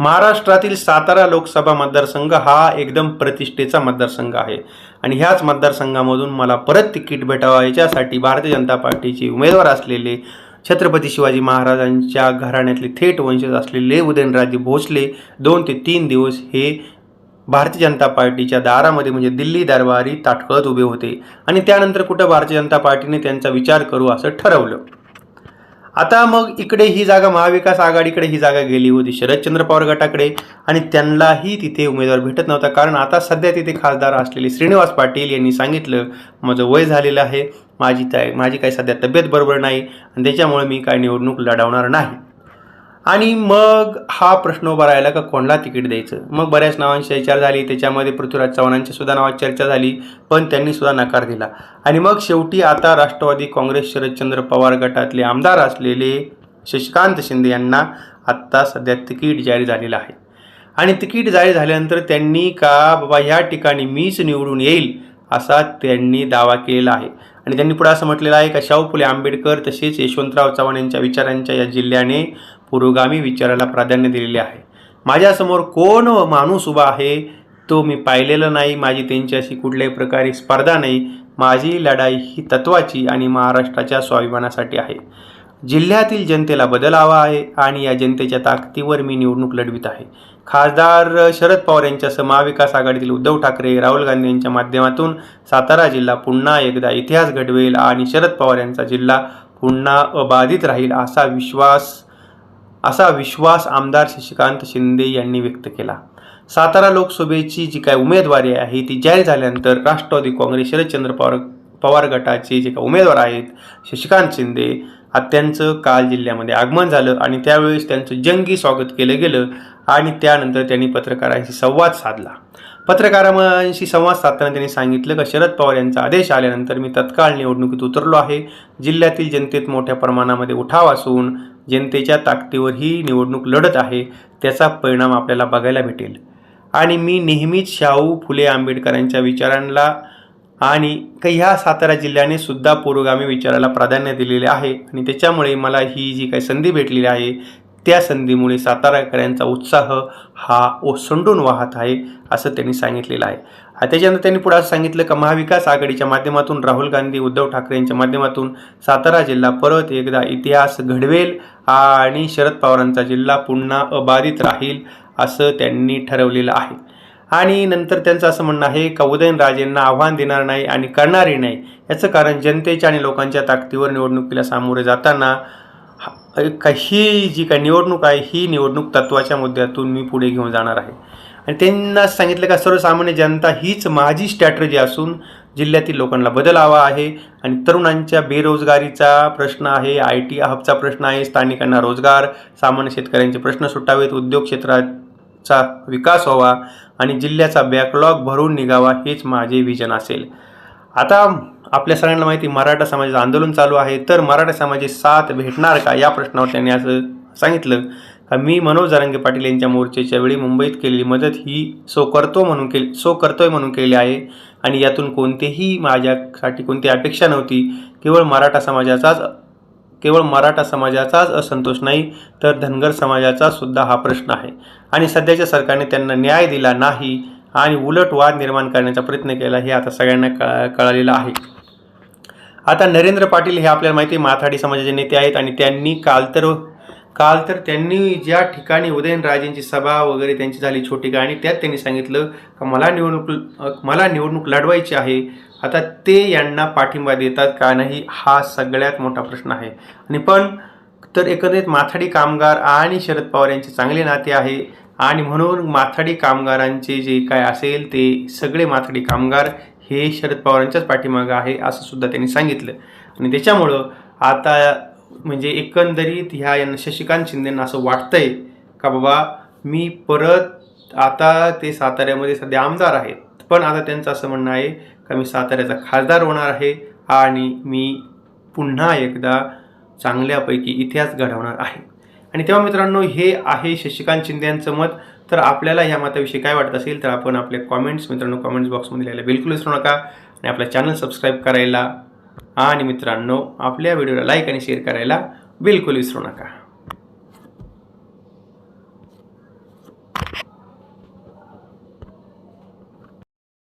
महाराष्ट्रातील सातारा लोकसभा मतदारसंघ हा एकदम प्रतिष्ठेचा मतदारसंघ आहे. आणि ह्याच मतदारसंघामधून मला परत तिकीट भेटावं याच्यासाठी भारतीय जनता पार्टीचे उमेदवार असलेले छत्रपती शिवाजी महाराजांच्या घराण्यातले थेट वंशज असलेले उदयनराजे भोसले दोन ते तीन दिवस हे भारतीय जनता पार्टीच्या दारामध्ये म्हणजे दिल्ली दरबारी ताटकळत उभे होते. आणि त्यानंतर कुठं भारतीय जनता पार्टीने त्यांचा विचार करू असं ठरवलं. आता मग इकडे ही जागा महाविकास आघाडीकडे ही जागा गेली होती. शरदचंद्र पवार गटाकडे. आणि त्यांनाही तिथे उमेदवार भेटत नव्हता. कारण आता सध्या तिथे खासदार असलेले श्रीनिवास पाटील यांनी सांगितलं माझं वय झालेलं आहे. माझी काय माझी काही सध्या तब्येत बरोबर नाही. आणि त्याच्यामुळे मी काय निवडणूक लढवणार नाही. आणि मग हा प्रश्न उभा राहिला का कोणाला तिकीट द्यायचं? मग बऱ्याच नावांची विचार झाली त्याच्यामध्ये पृथ्वीराज चव्हाणांच्या सुद्धा नावात चर्चा झाली पण त्यांनी सुद्धा नकार दिला. आणि मग शेवटी आता राष्ट्रवादी काँग्रेस शरदचंद्र पवार गटातले आमदार असलेले शशिकांत शिंदे यांना आत्ता सध्या तिकीट जारी झालेलं आहे. आणि तिकीट जारी झाल्यानंतर त्यांनी का बाबा ह्या ठिकाणी मीच निवडून येईल? असा त्यांनी दावा केलेला आहे. आणि त्यांनी पुढे असं म्हटलेलं आहे का शाहू फुले आंबेडकर तसेच यशवंतराव चव्हाण यांच्या विचारांच्या या जिल्ह्याने पुरोगामी विचाराला प्राधान्य दिलेले आहे. माझ्यासमोर कोण माणूस उभा आहे तो मी पाहिलेला नाही माझी त्यांच्याशी कुठल्याही प्रकारे स्पर्धा नाही माझी लढाई ही तत्वाची आणि महाराष्ट्राच्या स्वाभिमानासाठी आहे. जिल्ह्यातील जनतेला बदल हवा आहे आणि या जनतेच्या ताकदीवर मी निवडणूक लढवित आहे. खासदार शरद पवार यांच्यासह महाविकास आघाडीतील उद्धव ठाकरे राहुल गांधी यांच्या माध्यमातून सातारा जिल्हा पुन्हा एकदा इतिहास घडवेल आणि शरद पवार यांचा जिल्हा पुन्हा अबाधित राहील असा विश्वास असा विश्वास आमदार शशिकांत शिंदे यांनी व्यक्त केला. सातारा लोकसभेची जी काय उमेदवारी आहे ती जाहीर झाल्यानंतर राष्ट्रवादी काँग्रेस शरदचंद्र पवार पवार गटाचे जे काही उमेदवार आहेत शशिकांत शिंदे आज त्यांचं काल जिल्ह्यामध्ये आगमन झालं आणि त्यावेळेस त्यांचं जंगी स्वागत केलं गेलं आणि त्यानंतर त्यांनी पत्रकारांशी संवाद साधला. पत्रकारांशी संवाद साधताना त्यांनी सांगितलं का शरद पवार यांचा आदेश आल्यानंतर मी तत्काळ निवडणुकीत उतरलो आहे. जिल्ह्यातील जनतेत मोठ्या प्रमाणामध्ये उठाव असून जनतेच्या ताकदीवर ही निवडणूक लढत आहे त्याचा परिणाम आपल्याला बघायला भेटेल. आणि मी नेहमीच शाहू फुले आंबेडकरांच्या विचारांना आणि काही ह्या सातारा जिल्ह्याने सुद्धा पुरोगामी विचाराला प्राधान्य दिलेले आहे. आणि त्याच्यामुळे मला ही जी काही संधी भेटलेली आहे त्या संधीमुळे साताराकरांचा उत्साह हा ओसंडून वाहत आहे असं त्यांनी सांगितलेलं आहे. त्याच्यानंतर त्यांनी पुढे असं सांगितलं का महाविकास आघाडीच्या माध्यमातून राहुल गांधी उद्धव ठाकरे यांच्या माध्यमातून सातारा जिल्हा परत एकदा इतिहास घडवेल आणि शरद पवारांचा जिल्हा पुन्हा अबाधित राहील असं त्यांनी ठरवलेलं आहे. आणि नंतर त्यांचं असं म्हणणं आहे का उदयनराजेंना आव्हान देणार नाही आणि करणारही नाही. याचं कारण जनतेच्या आणि लोकांच्या ताकदीवर निवडणुकीला सामोरे जाताना हा- ही जी काय निवडणूक आहे ही निवडणूक तत्वाच्या मुद्द्यातून मी पुढे घेऊन जाणार आहे. आणि त्यांना सांगितलं का सर्वसामान्य जनता हीच माझी स्ट्रॅटर्जी असून जिल्ह्यातील लोकांना बदल हवा आहे आणि तरुणांच्या बेरोजगारीचा प्रश्न आहे आय टी हबचा प्रश्न आहे स्थानिकांना रोजगार सामान्य शेतकऱ्यांचे प्रश्न सुटावेत उद्योग क्षेत्राचा विकास व्हावा आणि जिल्ह्याचा बॅकलॉग भरून निघावा हेच माझे विजन असेल. आता आपल्या सगळ्यांना माहिती मराठा समाजाचं आंदोलन चालू आहे. तर मराठा समाजाची साथ भेटणार का? या प्रश्नावर त्यांनी असं सांगितलं का मी मनोज जरांगे पाटील यांच्या मोर्चेच्या वेळी मुंबईत केलेली मदत ही सो करतो म्हणून केली सो करतोय म्हणून केली आहे. आणि यातून कोणतेही माझ्यासाठी कोणती अपेक्षा नव्हती. केवळ मराठा समाजाचाच केवळ मराठा समाजाचाच असंतोष नाही तर धनगर समाजाचा सुद्धा हा प्रश्न आहे. आणि सध्याच्या सरकारने त्यांना न्याय दिला नाही. आणि उलट वाद निर्माण करण्याचा प्रयत्न केला हे आता सगळ्यांना कळ कळालेलं आहे. आता नरेंद्र पाटील हे आपल्याला माहिती आहे माथाडी समाजाचे नेते आहेत आणि त्यांनी काल तर काल तर त्यांनी ज्या ठिकाणी उदयनराजेंची सभा वगैरे त्यांची झाली छोटी गाणी आणि त्यात त्यांनी सांगितलं का मला निवडणूक मला निवडणूक लढवायची आहे. आता ते यांना पाठिंबा देतात का नाही हा सगळ्यात मोठा प्रश्न आहे. आणि पण तर एकंदरीत माथाडी कामगार आणि शरद पवार यांचे चांगले नाते आहे. आणि म्हणून माथाडी कामगारांचे जे काय असेल ते सगळे माथाडी कामगार हे शरद पवारांच्याच पाठीमागं आहे असं सुद्धा त्यांनी सांगितलं. आणि त्याच्यामुळं आता म्हणजे एकंदरीत ह्या यांना शशिकांत शिंदेंना असं वाटतंय का बाबा मी परत आता ते साताऱ्यामध्ये सध्या आमदार आहेत. पण आता त्यांचं असं म्हणणं आहे का मी साताऱ्याचा खासदार होणार आहे आणि मी पुन्हा एकदा चांगल्यापैकी इतिहास घडवणार आहे. आणि तेव्हा मित्रांनो हे आहे शशिकांत शिंदे यांचं मत. तर आपल्याला या मताविषयी काय वाटत असेल तर आपण आपले कॉमेंट्स मित्रांनो कॉमेंट्स बॉक्समध्ये लिहायला बिलकुल विसरू नका. आणि आपला चॅनल सबस्क्राईब करायला. आणि मित्रांनो आपल्या व्हिडिओला लाईक आणि शेअर करायला बिलकुल विसरू नका.